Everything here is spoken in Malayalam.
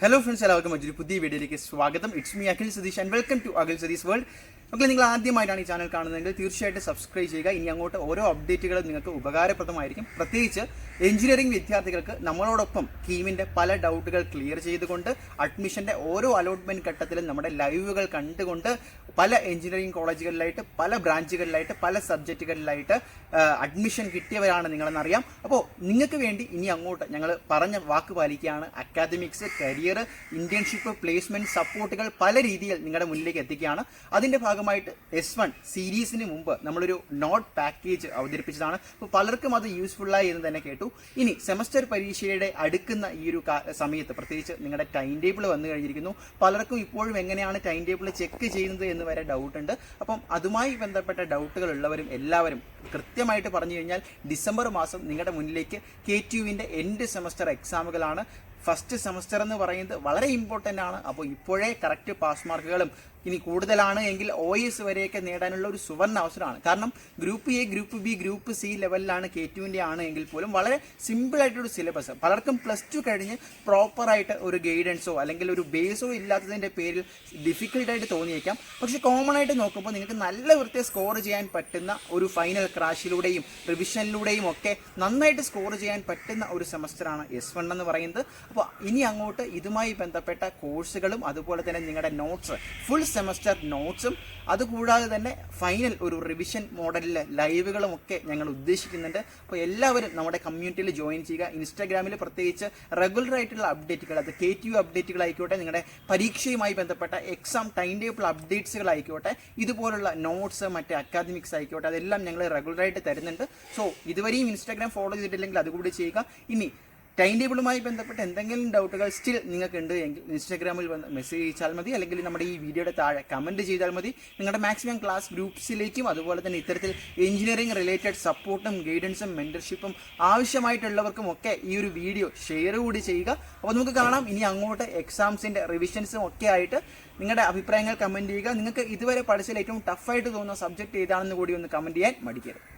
ഹലോ ഫ്രണ്ട്സ് എല്ലാവർക്കും മറ്റൊരു പുതിയ വീഡിയോയിലേക്ക് സ്വാഗതം it's me Akhil Satheesh and welcome to Akhil Satheesh world മക്കളെ നിങ്ങൾ ആദ്യമായിട്ടാണ് ഈ ചാനൽ കാണുന്നതെങ്കിൽ തീർച്ചയായിട്ടും സബ്സ്ക്രൈബ് ചെയ്യുക. ഇനി അങ്ങോട്ട് ഓരോ അപ്ഡേറ്റുകളും നിങ്ങൾക്ക് ഉപകാരപ്രദമായിരിക്കും. പ്രത്യേകിച്ച് എഞ്ചിനീയറിംഗ് വിദ്യാർത്ഥികൾക്ക് നമ്മളോടൊപ്പം കീമിന്റെ പല ഡൗട്ടുകൾ ക്ലിയർ ചെയ്തുകൊണ്ട് അഡ്മിഷന്റെ ഓരോ അലോട്ട്മെന്റ് ഘട്ടത്തിലും നമ്മുടെ ലൈവുകൾ കണ്ടുകൊണ്ട് പല എഞ്ചിനീയറിംഗ് കോളേജുകളിലായിട്ട് പല ബ്രാഞ്ചുകളിലായിട്ട് പല സബ്ജക്റ്റുകളിലായിട്ട് അഡ്മിഷൻ കിട്ടിയവരാണ് നിങ്ങളെന്നറിയാം അപ്പോൾ നിങ്ങൾക്ക് വേണ്ടി ഇനി അങ്ങോട്ട് ഞങ്ങൾ പറഞ്ഞ വാക്ക് പാലിക്കുകയാണ്. അക്കാദമിക്സ് കരിയർ ഇന്റേൺഷിപ്പ് പ്ലേസ്മെന്റ് സപ്പോർട്ടുകൾ പല രീതിയിൽ നിങ്ങളുടെ മുന്നിലേക്ക് എത്തിക്കുകയാണ്. അതിന്റെ ഭാഗമായിട്ട് എസ് വൺ സീരീസിന് മുമ്പ് നമ്മളൊരു നോട്ട് പാക്കേജ് അവതരിപ്പിച്ചതാണ്. അപ്പോൾ പലർക്കും അത് യൂസ്ഫുള്ളായി എന്ന് തന്നെ കേട്ടു. ഇനി സെമസ്റ്റർ പരീക്ഷയുടെ അടുക്കുന്ന ഈ ഒരു സമയത്ത് പ്രത്യേകിച്ച് നിങ്ങളുടെ ടൈം ടേബിൾ വന്നു കഴിഞ്ഞിരിക്കുന്നു. പലർക്കും ഇപ്പോഴും എങ്ങനെയാണ് ടൈം ടേബിൾ ചെക്ക് ചെയ്യുന്നത് എന്ന് വരെ ഡൗട്ട് ഉണ്ട്. അപ്പം അതുമായി ബന്ധപ്പെട്ട ഡൗട്ടുകൾ ഉള്ളവരും എല്ലാവരും കൃത്യമായിട്ട് പറഞ്ഞു കഴിഞ്ഞാൽ ഡിസംബർ മാസം നിങ്ങളുടെ മുന്നിലേക്ക് കെ ടി യുവിന്റെ എൻഡ് സെമസ്റ്റർ എക്സാമുകളാണ് ഫസ്റ്റ് സെമസ്റ്റർ എന്ന് പറയുന്നത് വളരെ ഇമ്പോർട്ടന്റ് ആണ്. അപ്പോൾ ഇപ്പോഴേ കറക്റ്റ് പാസ് മാർക്കുകളും ഇനി കൂടുതലാണ് എങ്കിൽ ഒ എസ് വരെയൊക്കെ നേടാനുള്ള ഒരു സുവർണ അവസരമാണ്. കാരണം group A group B group C ലെവലിലാണ് കെ ടുവിന്റെ ആണ് എങ്കിൽ പോലും വളരെ സിമ്പിൾ ആയിട്ടൊരു സിലബസ് പലർക്കും പ്ലസ് ടു കഴിഞ്ഞ് പ്രോപ്പറായിട്ട് ഒരു ഗൈഡൻസോ അല്ലെങ്കിൽ ഒരു ബേസോ ഇല്ലാത്തതിന്റെ പേരിൽ ഡിഫിക്കൽട്ടായിട്ട് തോന്നിയേക്കാം. പക്ഷേ കോമൺ ആയിട്ട് നോക്കുമ്പോൾ നിങ്ങൾക്ക് നല്ല വൃത്തിയെ സ്കോർ ചെയ്യാൻ പറ്റുന്ന ഒരു ഫൈനൽ ക്രാഷിലൂടെയും റിവിഷനിലൂടെയും ഒക്കെ നന്നായിട്ട് സ്കോർ ചെയ്യാൻ പറ്റുന്ന ഒരു സെമസ്റ്ററാണ് എസ് വൺ എന്ന് പറയുന്നത്. അപ്പോൾ ഇനി അങ്ങോട്ട് ഇതുമായി ബന്ധപ്പെട്ട കോഴ്സുകളും അതുപോലെ തന്നെ നിങ്ങളുടെ നോട്ട്സ് ഫുൾ സെമസ്റ്റർ നോട്ട്സും അതുകൂടാതെ തന്നെ ഫൈനൽ ഒരു റിവിഷൻ മോഡലിൽ ലൈവുകളും ഒക്കെ ഞങ്ങൾ ഉദ്ദേശിക്കുന്നുണ്ട്. അപ്പോൾ എല്ലാവരും നമ്മുടെ കമ്മ്യൂണിറ്റിയിൽ ജോയിൻ ചെയ്യുക. ഇൻസ്റ്റാഗ്രാമിൽ പ്രത്യേകിച്ച് റെഗുലർ ആയിട്ടുള്ള അപ്ഡേറ്റുകൾ അത് കെ ടി യു അപ്ഡേറ്റുകൾ ആയിക്കോട്ടെ നിങ്ങളുടെ പരീക്ഷയുമായി ബന്ധപ്പെട്ട എക്സാം ടൈം ടേബിൾ അപ്ഡേറ്റ്സുകൾ ആയിക്കോട്ടെ ഇതുപോലുള്ള നോട്ട്സ് മറ്റ് അക്കാദമിക്സ് ആയിക്കോട്ടെ അതെല്ലാം ഞങ്ങൾ റെഗുലറായിട്ട് തരുന്നുണ്ട്. സോ ഇതുവരെയും ഇൻസ്റ്റാഗ്രാം ഫോളോ ചെയ്തിട്ടില്ലെങ്കിൽ അതുകൂടി ചെയ്യുക. ഇനി ടൈം ടേബിളുമായി ബന്ധപ്പെട്ട് എന്തെങ്കിലും ഡൗട്ടുകൾ സ്റ്റിൽ നിങ്ങൾക്ക് ഉണ്ട് എങ്കിൽ ഇൻസ്റ്റാഗ്രാമിൽ വന്ന് മെസ്സേജ് അയച്ചാൽ മതി. അല്ലെങ്കിൽ നമ്മുടെ ഈ വീഡിയോയുടെ താഴെ കമന്റ് ചെയ്താൽ മതി. നിങ്ങളുടെ മാക്സിമം ക്ലാസ് ഗ്രൂപ്പ്സിലേക്കും അതുപോലെ തന്നെ ഇത്തരത്തിൽ എഞ്ചിനീയറിംഗ് റിലേറ്റഡ് സപ്പോർട്ടും ഗൈഡൻസും മെന്റർഷിപ്പും ആവശ്യമായിട്ടുള്ളവർക്കും ഒക്കെ ഈ ഒരു വീഡിയോ ഷെയർ കൂടി ചെയ്യുക. അപ്പോൾ നമുക്ക് കാണാം. ഇനി അങ്ങോട്ട് എക്സാംസിന്റെ റിവിഷൻസും ഒക്കെ ആയിട്ട് നിങ്ങളുടെ അഭിപ്രായങ്ങൾ കമന്റ് ചെയ്യുക. നിങ്ങൾക്ക് ഇതുവരെ പഠിച്ചതിൽ ഏറ്റവും ടഫായിട്ട് തോന്നുന്ന സബ്ജക്റ്റ് ഏതാണെന്ന് കൂടി ഒന്ന് കമന്റ് ചെയ്യാൻ മടിക്കരുത്.